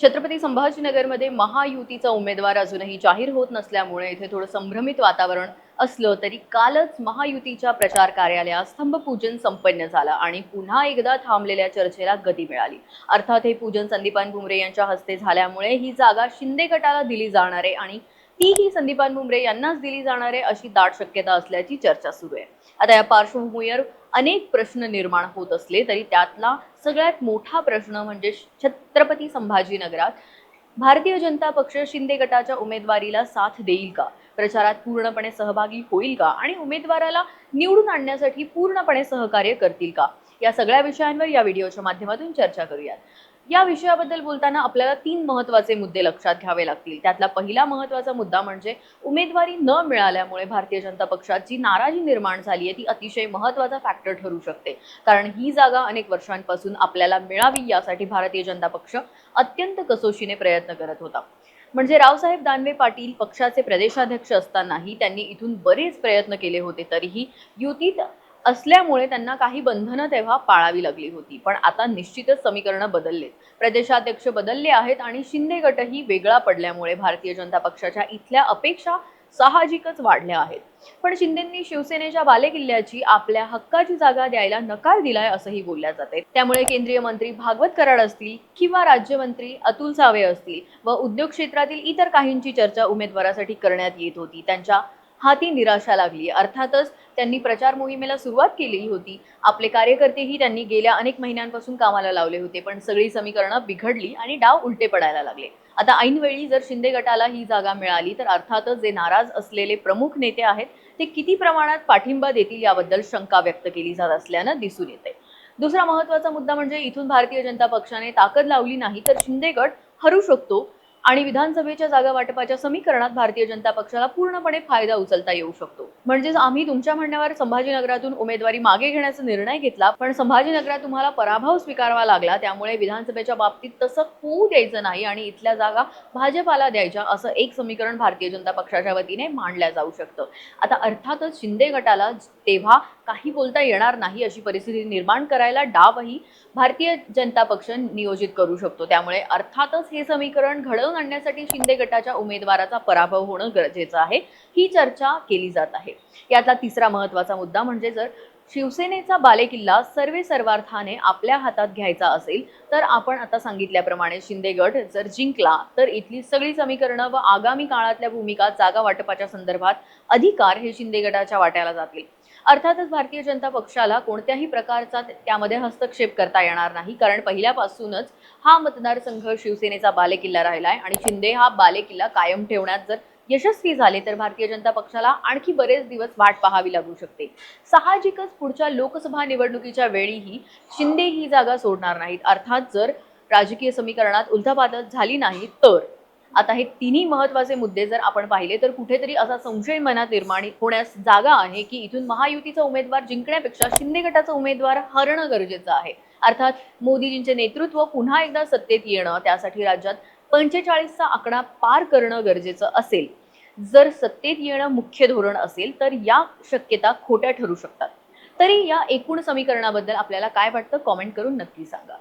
छत्रपती संभाजीनगरमध्ये महायुतीचा उमेदवार अजूनही जाहीर होत नसल्यामुळे इथे थोडं संभ्रमित वातावरण असलं तरी कालच महायुतीच्या प्रचार कार्यालयात स्तंभपूजन संपन्न झालं आणि पुन्हा एकदा थांबलेल्या चर्चेला गती मिळाली. अर्थात हे पूजन संदीपान भुमरे यांच्या हस्ते झाल्यामुळे ही जागा शिंदे गटाला दिली जाणार आहे आणि तीही संदीपान मुंबरे यांनाच दिली जाणार आहे अशी दाट शक्यता असल्याची चर्चा सुरू आहे. आता या पार्श्वभूमीवर अनेक प्रश्न निर्माण होत असले तरी त्यातला सगळ्यात मोठा प्रश्न म्हणजे छत्रपती संभाजीनगरात भारतीय जनता पक्ष शिंदे गटाच्या उमेदवारीला साथ देईल का? प्रचारात पूर्णपणे सहभागी होईल का? आणि उमेदवाराला निवडून आणण्यासाठी पूर्णपणे सहकार्य करतील का? या सगळ्या विषयांवर या व्हिडिओच्या माध्यमातून चर्चा करूयात. या विषयाबद्दल बोलताना आपल्याला तीन महत्त्वाचे मुद्दे लक्षात घ्यावे लागतील. त्यातला पहिला महत्त्वाचा मुद्दा म्हणजे उमेदवारी न मिळाल्यामुळे भारतीय जनता पक्षात जी नाराजी निर्माण झाली आहे ती अतिशय महत्त्वाचा फॅक्टर ठरू शकते. कारण ही जागा अनेक वर्षांपासून आपल्याला मिळावी यासाठी भारतीय जनता पक्ष अत्यंत कसोशीने प्रयत्न करत होता. म्हणजे रावसाहेब दानवे पाटील पक्षाचे प्रदेशाध्यक्ष असतानाही त्यांनी इथून बरेच प्रयत्न केले होते तरीही युतीत असल्यामुळे त्यांना काही बंधनं तेव्हा पाळावी लागली होती. पण आता निश्चितच समीकरणं बदललेत. प्रदेशाध्यक्ष बदलले आहेत आणि शिंदे गटही वेगळा पडल्यामुळे भारतीय जनता पक्षाच्या इथल्या अपेक्षा साहजिकच वाढल्या आहेत. पण शिंदेंनी शिवसेनेच्या बालेकिल्ल्याची आपल्या हक्काची जागा द्यायला नकार दिलाय असंही बोलल्या जाते. त्यामुळे केंद्रीय मंत्री भागवत कराड असतील किंवा राज्यमंत्री अतुल सावे असतील व उद्योग क्षेत्रातील इतर काहींची चर्चा उमेदवारासाठी करण्यात येत होती. त्यांच्या हाती निराशा लागली. अर्थातच त्यांनी प्रचार मोहिमेला सुरुवात केलेली होती. आपले कार्यकर्तेही त्यांनी गेल्या अनेक महिन्यांपासून कामाला लावले होते पण सगळी समीकरणं बिघडली आणि डाव उलटे पडायला लागले. आता ऐनवेळी जर शिंदे गटाला ही जागा मिळाली तर अर्थातच जे नाराज असलेले प्रमुख नेते आहेत ते किती प्रमाणात पाठिंबा देतील याबद्दल शंका व्यक्त केली जात असल्यानं दिसून येते दुसरा महत्त्वाचा मुद्दा म्हणजे इथून भारतीय जनता पक्षाने ताकद लावली नाही तर शिंदे गट हरू शकतो आणि विधानसभेच्या जागा वाटपाच्या समीकरणात भारतीय जनता पक्षाला पूर्णपणे फायदा उचलता येऊ शकतो. म्हणजेच आम्ही तुमच्या म्हणण्यावर संभाजीनगरातून उमेदवारी मागे घेण्याचा निर्णय घेतला पण संभाजीनगरात तुम्हाला पराभव स्वीकारावा लागला त्यामुळे विधानसभेच्या बाबतीत तसं होऊ द्यायचं नाही आणि इथल्या जागा भाजपाला द्यायच्या असं एक समीकरण भारतीय जनता पक्षाच्या वतीने मांडल्या जाऊ शकतं. आता अर्थातच शिंदे गटाला तेव्हा काही बोलता येणार नाही अशी परिस्थिती निर्माण करायला डावही भारतीय जनता पक्ष नियोजित करू शकतो. त्यामुळे अर्थातच हे समीकरण घडवून आणण्यासाठी शिंदे गटाच्या उमेदवाराचा पराभव होणं गरजेचं आहे. ही चर्चा केली जात आहे. यातला तिसरा महत्त्वाचा मुद्दा म्हणजे जर शिवसेनेचा बालेकिल्ला सर्वे सर्वार्थाने आपल्या हातात घ्यायचा असेल तर आपण आता सांगितल्याप्रमाणे शिंदे गट जर जिंकला तर इथली सगळी समीकरणं व आगामी काळातल्या भूमिका जागा वाटपाच्या संदर्भात अधिकार हे शिंदे गटाच्या वाट्याला जातील. अर्थातच भारतीय जनता पक्षाला कोणत्याही प्रकारचा त्यामध्ये हस्तक्षेप करता येणार नाही कारण पहिल्यापासूनच हा मतदारसंघ शिवसेनेचा बालेकिल्ला राहिलाय आणि शिंदे हा बालेकिल्ला कायम ठेवण्यात जर यशस्वी झाले तर भारतीय जनता पक्षाला आणखी बरेच दिवस वाट पाहावी लागू शकते. साहजिकच पुढच्या लोकसभा निवडणुकीच्या वेळीही शिंदे ही जागा सोडणार नाहीत. अर्थात जर राजकीय समीकरणात उलथापालथ झाली नाही तर आता हे तिन्ही महत्त्वाचे मुद्दे जर आपण पाहिले तर कुठेतरी असा संशय मनात निर्माण होण्यास जागा आहे की इथून महायुतीचा उमेदवार जिंकण्यापेक्षा शिंदे गटाचा उमेदवार हरणं गरजेचं आहे. अर्थात मोदीजींचे नेतृत्व पुन्हा एकदा सत्तेत येणं त्यासाठी राज्यात पंचेचाळीसचा आकडा पार करणं गरजेचं असेल. जर सत्तेत येणं मुख्य धोरण असेल तर या शक्यता खोट्या ठरू शकतात. तरी या एकूण समीकरणाबद्दल आपल्याला काय वाटतं कॉमेंट करून नक्की सांगा.